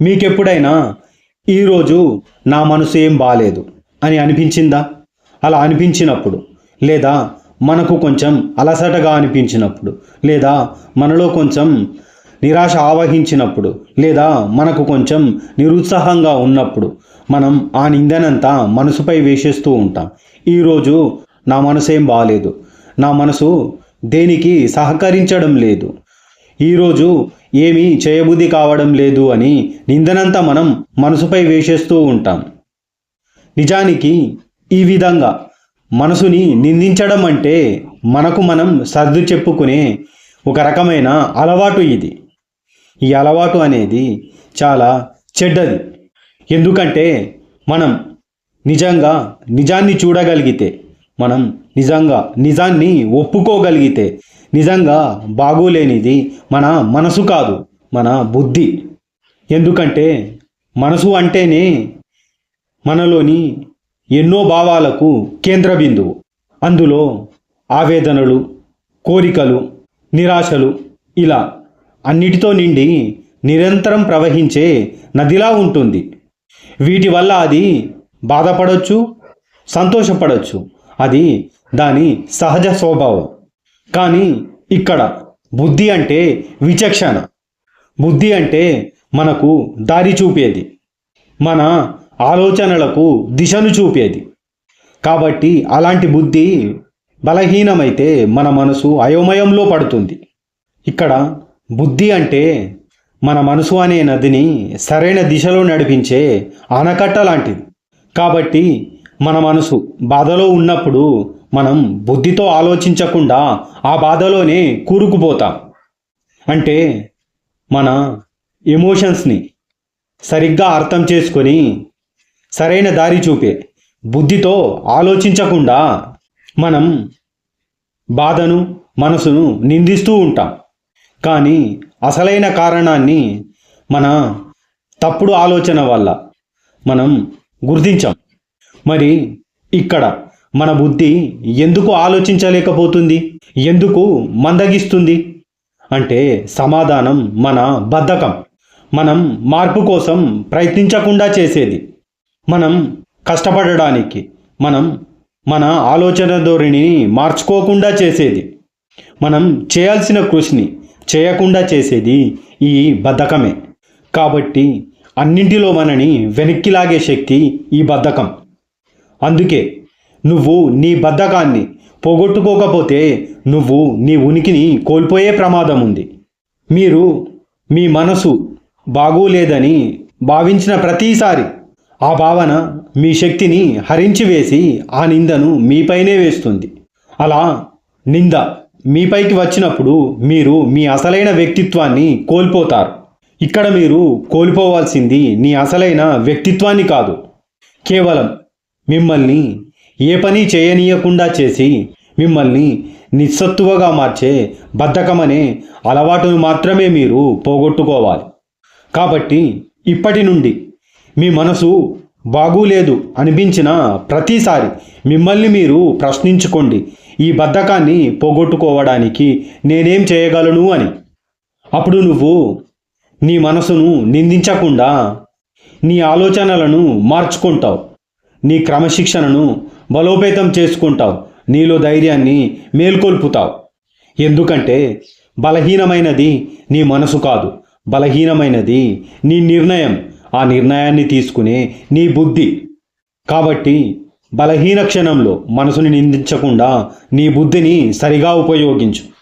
మీకెప్పుడైనా ఈరోజు నా మనసు ఏం బాలేదు అని అనిపించిందా? అలా అనిపించినప్పుడు లేదా మనకు కొంచెం అలసటగా అనిపించినప్పుడు లేదా మనలో కొంచెం నిరాశ ఆవహించినప్పుడు లేదా మనకు కొంచెం నిరుత్సాహంగా ఉన్నప్పుడు మనం ఆ నిందనంతా మనసుపై వేసేస్తూ ఉంటాం. ఈరోజు నా మనసు ఏం బాగాలేదు నా మనసు దేనికి సహకరించడం లేదు. ఈరోజు ఏమీ చేయబుద్ధి కావడం లేదు అని నిందనంతా మనం మనసుపై వేసేస్తూ ఉంటాం. నిజానికి ఈ విధంగా మనసుని నిందించడం అంటే మనకు మనం సర్దు చెప్పుకునే ఒక రకమైన అలవాటు ఇది. ఈ అలవాటు అనేది చాలా చెడ్డది. ఎందుకంటే మనం నిజంగా నిజాన్ని చూడగలిగితే మనం నిజంగా నిజాన్ని ఒప్పుకోగలిగితే నిజంగా బాగోలేనిది మన మనసు కాదు మన బుద్ధి. ఎందుకంటే మనసు అంటేనే మనలోని ఎన్నో భావాలకు కేంద్ర బిందువు అందులో ఆవేదనలు కోరికలు నిరాశలు ఇలా అన్నిటితో నిండి నిరంతరం ప్రవహించే నదిలా ఉంటుంది. వీటి వల్ల అది బాధపడవచ్చు సంతోషపడవచ్చు అది దాని సహజ స్వభావం. కానీ ఇక్కడ బుద్ధి అంటే విచక్షణ. బుద్ధి అంటే మనకు దారి చూపేది. మన ఆలోచనలకు దిశను చూపేది. కాబట్టి అలాంటి బుద్ధి బలహీనమైతే మన మనసు అయోమయంలో పడుతుంది. ఇక్కడ బుద్ధి అంటే మన మనసు అనే నదిని సరైన దిశలో నడిపించే ఆనకట్ట లాంటిది. కాబట్టి మన మనసు బాధలో ఉన్నప్పుడు మనం బుద్ధితో ఆలోచించకుండా ఆ బాధలోనే కూరుకుపోతాం. అంటే మన ఎమోషన్స్ని సరిగ్గా అర్థం చేసుకొని సరైన దారి చూపే బుద్ధితో ఆలోచించకుండా మనం బాధను మనసును నిందిస్తూ ఉంటాం. కానీ అసలైన కారణాన్ని మన తప్పుడు ఆలోచన వల్ల మనం గుర్తించాం. మరి ఇక్కడ మన బుద్ధి ఎందుకు ఆలోచించలేకపోతుంది? ఎందుకు మందగిస్తుంది? అంటే సమాధానం మన బద్ధకం. మనం మార్పు కోసం ప్రయత్నించకుండా చేసేది. మనం కష్టపడడానికి మనం మన ఆలోచన ధోరణిని మార్చుకోకుండా చేసేది. మనం చేయాల్సిన కృషిని చేయకుండా చేసేది ఈ బద్ధకమే. కాబట్టి అన్నింటిలో మనని వెనక్కి లాగే శక్తి ఈ బద్ధకం. అందుకే నువ్వు నీ బద్ధకాన్ని పోగొట్టుకోకపోతే నువ్వు నీ ఉనికిని కోల్పోయే ప్రమాదం ఉంది. మీరు మీ మనసు బాగోలేదని భావించిన ప్రతిసారి ఆ భావన మీ శక్తిని హరించి వేసి ఆ నిందను మీపైనే వేస్తుంది. అలా నింద మీపైకి వచ్చినప్పుడు మీరు మీ అసలైన వ్యక్తిత్వాన్ని కోల్పోతారు. ఇక్కడ మీరు కోల్పోవాల్సింది నీ అసలైన వ్యక్తిత్వాన్ని కాదు. కేవలం మిమ్మల్ని ఏ పని చేయనీయకుండా చేసి మిమ్మల్ని నిస్సత్తువగా మార్చే బద్ధకమనే అలవాటును మాత్రమే మీరు పోగొట్టుకోవాలి. కాబట్టి ఇప్పటి నుండి మీ మనసు బాగూలేదు అనిపించిన ప్రతిసారి మిమ్మల్ని మీరు ప్రశ్నించుకోండి ఈ బద్ధకాన్ని పోగొట్టుకోవడానికి నేనేం చేయగలను అని. అప్పుడు నువ్వు నీ మనసును నిందించకుండా నీ ఆలోచనలను మార్చుకుంటావు. నీ క్రమశిక్షణను బలోపేతం చేసుకుంటావు. నీలో ధైర్యాన్ని మేల్కొల్పుతావు. ఎందుకంటే బలహీనమైనది నీ మనసు కాదు. బలహీనమైనది నీ నిర్ణయం. ఆ నిర్ణయాన్ని తీసుకునే నీ బుద్ధి. కాబట్టి బలహీన క్షణంలో మనసుని నిందించకుండా నీ బుద్ధిని సరిగా ఉపయోగించు.